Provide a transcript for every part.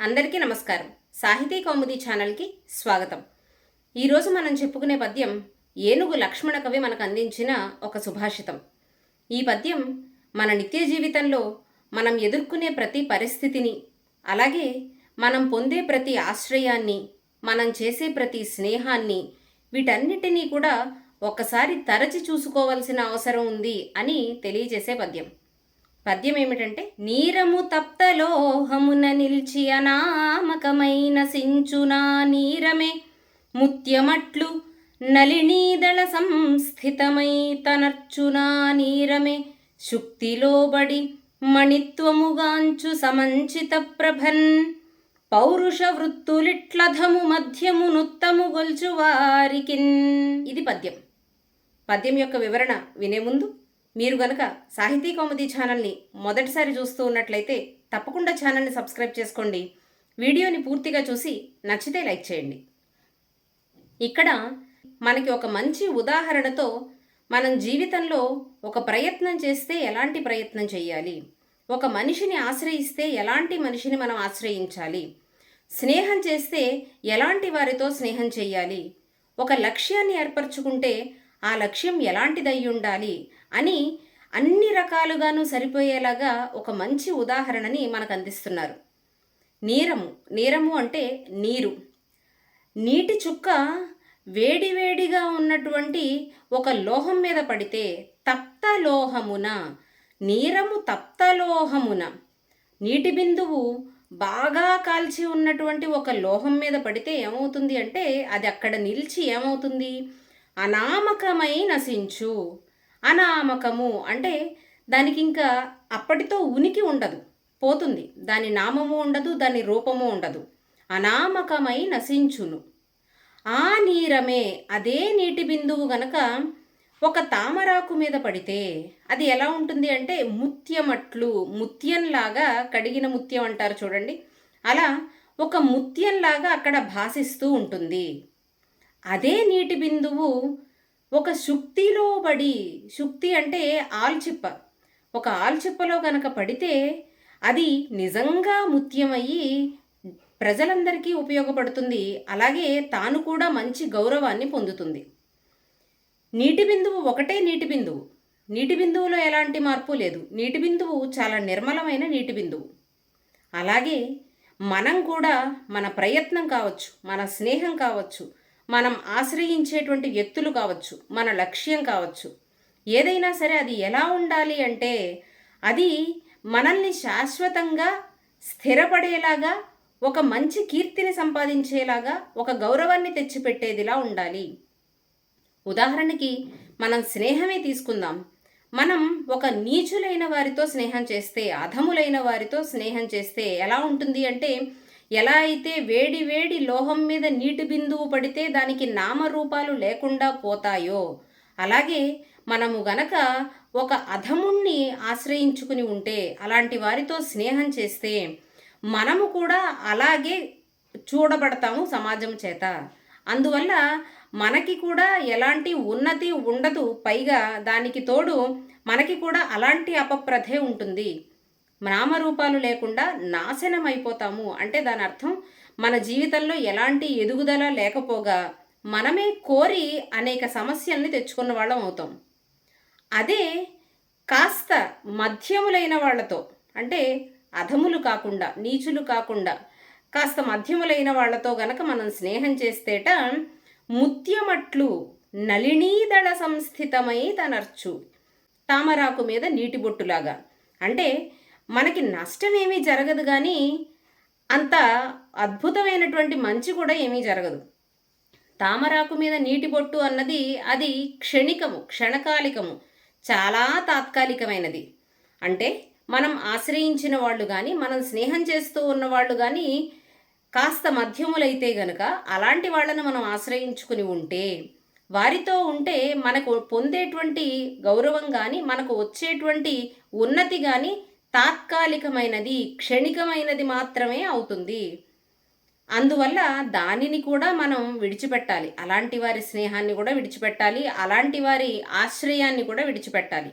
అందరికీ నమస్కారం. సాహితీ కౌముది ఛానల్కి స్వాగతం. ఈరోజు మనం చెప్పుకునే పద్యం ఏనుగు లక్ష్మణ కవి మనకు అందించిన ఒక సుభాషితం. ఈ పద్యం మన నిత్య జీవితంలో మనం ఎదుర్కొనే ప్రతి పరిస్థితిని అలాగే మనం పొందే ప్రతి ఆశ్రయాన్ని మనం చేసే ప్రతి స్నేహాన్ని వీటన్నిటినీ కూడా ఒకసారి తరచి చూసుకోవాల్సిన అవసరం ఉంది అని తెలియజేసే పద్యం. పద్యం ఏమిటంటే నీరము తప్తలోహమున నిలిచి అనామకమైన సించునా నీరమే. ముత్యమట్లు నలినీదళ సంస్థితమై తనర్చునా నీరమే. శుక్తిలోబడి మణిత్వముగాంచు సమంచిత ప్రభన్. పౌరుష వృత్తులిట్లధము మధ్యము నుత్తము గొల్చు వారికిన్ ఇది పద్యం. పద్యం యొక్క వివరణ వినే ముందు మీరు గనక సాహితీ కౌముది ఛానల్ని మొదటిసారి చూస్తూ ఉన్నట్లయితే తప్పకుండా ఛానల్ని సబ్స్క్రైబ్ చేసుకోండి. వీడియోని పూర్తిగా చూసి నచ్చితే లైక్ చేయండి. ఇక్కడ మనకి ఒక మంచి ఉదాహరణతో మనం జీవితంలో ఒక ప్రయత్నం చేస్తే ఎలాంటి ప్రయత్నం చేయాలి? ఒక మనిషిని ఆశ్రయిస్తే ఎలాంటి మనిషిని మనం ఆశ్రయించాలి? స్నేహం చేస్తే ఎలాంటి వారితో స్నేహం చేయాలి? ఒక లక్ష్యాన్ని ఏర్పరచుకుంటే ఆ లక్ష్యం ఎలాంటిదై ఉండాలి అని అన్ని రకాలుగాను సరిపోయేలాగా ఒక మంచి ఉదాహరణని మనకు అందిస్తున్నారు నీరము. నీరము అంటే నీరు. నీటి చుక్క వేడివేడిగా ఉన్నటువంటి ఒక లోహం మీద పడితే తప్త లోహమున నీరము తప్త లోహమున నీటి బిందువు బాగా కాల్చి ఉన్నటువంటి ఒక లోహం మీద పడితే ఏమవుతుంది అంటే అది అక్కడ నిలిచి ఏమవుతుంది? అనామకమై నశించు. అనామకము అంటే దానికి ఇంకా అప్పటితో ఉనికి ఉండదు పోతుంది. దాని నామము ఉండదు దాని రూపము ఉండదు. అనామకమై నశించును. ఆ నీరమే అదే నీటి బిందువు గనక ఒక తామరాకు మీద పడితే అది ఎలా ఉంటుంది అంటే ముత్యమట్లు ముత్యంలాగా కడిగిన ముత్యం అంటారు చూడండి. అలా ఒక ముత్యంలాగా అక్కడ భాసిస్తూ ఉంటుంది. అదే నీటి బిందువు ఒక శుక్తిలో పడి శుక్తి అంటే ఆల్చిప్ప. ఒక ఆల్చిప్పలో కనుక పడితే అది నిజంగా ముత్యమయ్యి ప్రజలందరికీ ఉపయోగపడుతుంది. అలాగే తాను కూడా మంచి గౌరవాన్ని పొందుతుంది. నీటి బిందువు ఒకటే నీటి బిందువు. నీటి బిందువులో ఎలాంటి మార్పు లేదు. నీటి బిందువు చాలా నిర్మలమైన నీటి బిందువు. అలాగే మనం కూడా మన ప్రయత్నం కావచ్చు మన స్నేహం కావచ్చు మనం ఆశ్రయించేటువంటి వ్యక్తులు కావచ్చు మన లక్ష్యం కావచ్చు ఏదైనా సరే అది ఎలా ఉండాలి అంటే అది మనల్ని శాశ్వతంగా స్థిరపడేలాగా ఒక మంచి కీర్తిని సంపాదించేలాగా ఒక గౌరవాన్ని తెచ్చిపెట్టేదిలా ఉండాలి. ఉదాహరణకి మనం స్నేహమే తీసుకుందాం. మనం ఒక నీచులైన వారితో స్నేహం చేస్తే అధములైన వారితో స్నేహం చేస్తే ఎలా ఉంటుంది అంటే ఎలా అయితే వేడి వేడి లోహం మీద నీటి బిందువు పడితే దానికి నామరూపాలు లేకుండా పోతాయో అలాగే మనము గనక ఒక అధముణ్ణి ఆశ్రయించుకుని ఉంటే అలాంటి వారితో స్నేహం చేస్తే మనము కూడా అలాగే చూడబడతాము సమాజం చేత. అందువల్ల మనకి కూడా ఎలాంటి ఉన్నతి ఉండదు పైగా దానికి తోడు మనకి కూడా అలాంటి అపప్రథే ఉంటుంది. నామరూపాలు లేకుండా నాశనం అయిపోతాము అంటే దాని అర్థం మన జీవితంలో ఎలాంటి ఎదుగుదల లేకపోగా మనమే కోరి అనేక సమస్యల్ని తెచ్చుకున్న వాళ్ళం అవుతాం. అదే కాస్త మధ్యములైన వాళ్ళతో అంటే అధములు కాకుండా నీచులు కాకుండా కాస్త మధ్యములైన వాళ్ళతో గనక మనం స్నేహం చేస్తేట ముత్యమట్లు నలినీదళ సంస్థితమై తనర్చు. తామరాకు మీద నీటి బొట్టులాగా. అంటే మనకి నష్టమేమీ జరగదు కానీ అంత అద్భుతమైనటువంటి మంచి కూడా ఏమీ జరగదు. తామరాకు మీద నీటి బొట్టు అన్నది అది క్షణికము క్షణకాలికము చాలా తాత్కాలికమైనది. అంటే మనం ఆశ్రయించిన వాళ్ళు కానీ మనం స్నేహం చేస్తూ ఉన్న వాళ్ళు కానీ కాస్త మధ్యములైతే గనక అలాంటి వాళ్ళను మనం ఆశ్రయించుకుని ఉంటే వారితో ఉంటే మనకు పొందేటువంటి గౌరవం కానీ మనకు వచ్చేటువంటి ఉన్నతి కానీ తాత్కాలికమైనది క్షణికమైనది మాత్రమే అవుతుంది. అందువల్ల దానిని కూడా మనం విడిచిపెట్టాలి. అలాంటి వారి స్నేహాన్ని కూడా విడిచిపెట్టాలి. అలాంటి వారి ఆశ్రయాన్ని కూడా విడిచిపెట్టాలి.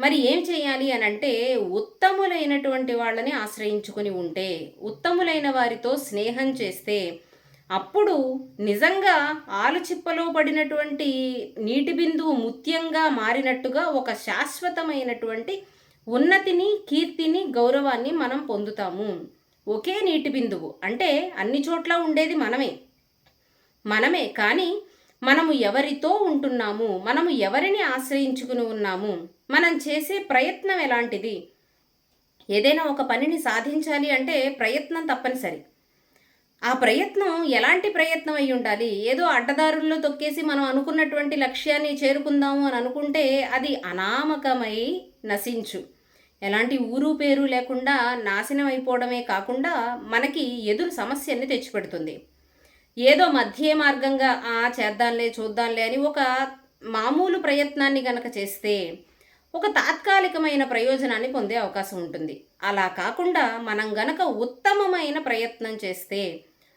మరి ఏం చేయాలి అని అంటే ఉత్తములైనటువంటి వాళ్ళని ఆశ్రయించుకుని ఉంటే ఉత్తములైన వారితో స్నేహం చేస్తే అప్పుడు నిజంగా ఆలుచిప్పలో పడినటువంటి నీటి బిందువు ముత్యంగా మారినట్టుగా ఒక శాశ్వతమైనటువంటి ఉన్నతిని కీర్తిని గౌరవాన్ని మనం పొందుతాము. ఒకే నీటి బిందువు అంటే అన్ని చోట్ల ఉండేది మనమే. మనమే కానీ మనము ఎవరితో ఉంటున్నాము? మనము ఎవరిని ఆశ్రయించుకుని ఉన్నాము? మనం చేసే ప్రయత్నం ఎలాంటిది? ఏదైనా ఒక పనిని సాధించాలి అంటే ప్రయత్నం తప్పనిసరి. ఆ ప్రయత్నం ఎలాంటి ప్రయత్నం అయి ఉండాలి? ఏదో అడ్డదారుల్లో తొక్కేసి మనం అనుకున్నటువంటి లక్ష్యాన్ని చేరుకుందాము అని అనుకుంటే అది అనామకమై నశించు. ఎలాంటి ఊరు పేరు లేకుండా నాశనం అయిపోవడమే కాకుండా మనకి ఎదురు సమస్యని తెచ్చిపెడుతుంది. ఏదో మధ్య మార్గంగా ఆ చేద్దాంలే చూద్దాంలే అని ఒక మామూలు ప్రయత్నాన్ని గనక చేస్తే ఒక తాత్కాలికమైన ప్రయోజనాన్ని పొందే అవకాశం ఉంటుంది. అలా కాకుండా మనం గనక ఉత్తమమైన ప్రయత్నం చేస్తే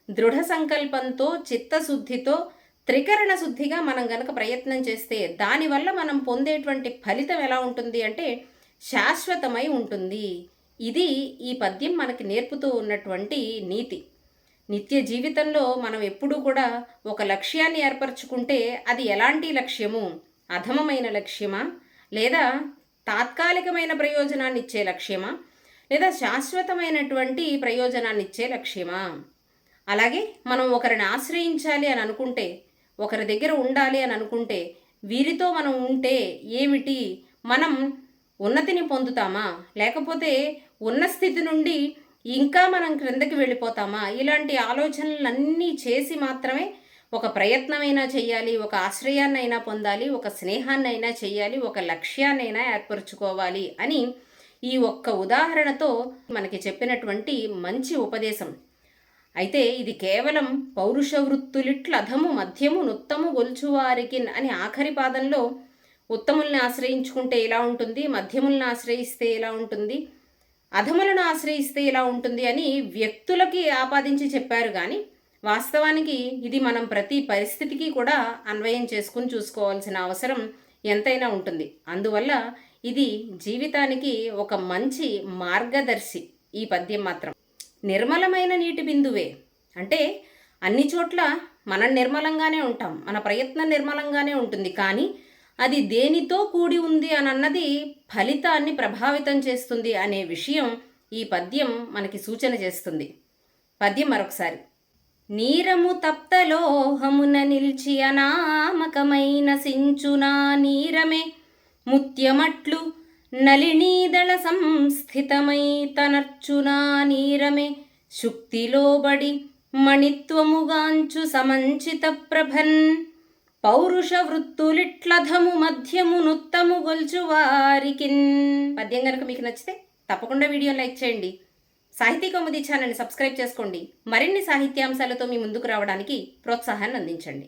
దృఢ సంకల్పంతో చిత్తశుద్ధితో త్రికరణ శుద్ధిగా మనం గనక ప్రయత్నం చేస్తే దానివల్ల మనం పొందేటువంటి ఫలితం ఎలా ఉంటుంది అంటే శాశ్వతమై ఉంటుంది. ఇది ఈ పద్యం మనకి నేర్పుతూ ఉన్నటువంటి నీతి. నిత్య జీవితంలో మనం ఎప్పుడూ కూడా ఒక లక్ష్యాన్ని ఏర్పరచుకుంటే అది ఎలాంటి లక్ష్యము? అధమమైన లక్ష్యమా? లేదా తాత్కాలికమైన ప్రయోజనాన్ని ఇచ్చే లక్ష్యమా? లేదా శాశ్వతమైనటువంటి ప్రయోజనాన్ని ఇచ్చే లక్ష్యమా? అలాగే మనం ఒకరిని ఆశ్రయించాలి అని అనుకుంటే ఒకరి దగ్గర ఉండాలి అని అనుకుంటే వీరితో మనం ఉంటే ఏమిటి? మనం ఉన్నతిని పొందుతామా? లేకపోతే ఉన్న స్థితి నుండి ఇంకా మనం క్రిందకి వెళ్ళిపోతామా? ఇలాంటి ఆలోచనలన్నీ చేసి మాత్రమే ఒక ప్రయత్నమైనా చేయాలి ఒక ఆశ్రయాన్నైనా పొందాలి ఒక స్నేహాన్నైనా చేయాలి ఒక లక్ష్యాన్నైనా ఏర్పరచుకోవాలి అని ఈ ఒక్క ఉదాహరణతో మనకి చెప్పినటువంటి మంచి ఉపదేశం. అయితే ఇది కేవలం పౌరుష వృత్తులిట్లధము మధ్యము నుత్తము గొల్చువారికి అని ఆఖరి పాదంలో ఉత్తముల్ని ఆశ్రయించుకుంటే ఎలా ఉంటుంది? మధ్యములను ఆశ్రయిస్తే ఎలా ఉంటుంది? అధములను ఆశ్రయిస్తే ఎలా ఉంటుంది? అని వ్యక్తులకి ఆపాదించి చెప్పారు కానీ వాస్తవానికి ఇది మనం ప్రతి పరిస్థితికి కూడా అన్వయం చేసుకుని చూసుకోవాల్సిన అవసరం ఎంతైనా ఉంటుంది. అందువల్ల ఇది జీవితానికి ఒక మంచి మార్గదర్శి ఈ పద్యం మాత్రం. నిర్మలమైన నీటి బిందువే. అంటే అన్ని చోట్ల మనం నిర్మలంగానే ఉంటాం. మన ప్రయత్నం నిర్మలంగానే ఉంటుంది. కానీ అది దేనితో కూడి ఉంది అని అన్నది ఫలితాన్ని ప్రభావితం చేస్తుంది అనే విషయం ఈ పద్యం మనకి సూచన చేస్తుంది. పద్యం మరొకసారి. నీరము తప్తలోహమున నిలిచి అనామకమైన సించునా నీరమే. ముత్యమట్లు నలినీదళ సంస్థితమై తనర్చునా నీరమే. శుక్తిలోబడి మణిత్వముగాంచు సమంచిత ప్రభన్. పౌరుష వృత్తులిట్లధము మధ్యము నుత్తము గొల్చు వారికిన్ పద్యం కనుక మీకు నచ్చితే తప్పకుండా వీడియో లైక్ చేయండి. సాహితీ కౌముది ఛానల్ని సబ్స్క్రైబ్ చేసుకోండి. మరిన్ని సాహిత్యాంశాలతో మీ ముందుకు రావడానికి ప్రోత్సాహాన్ని అందించండి.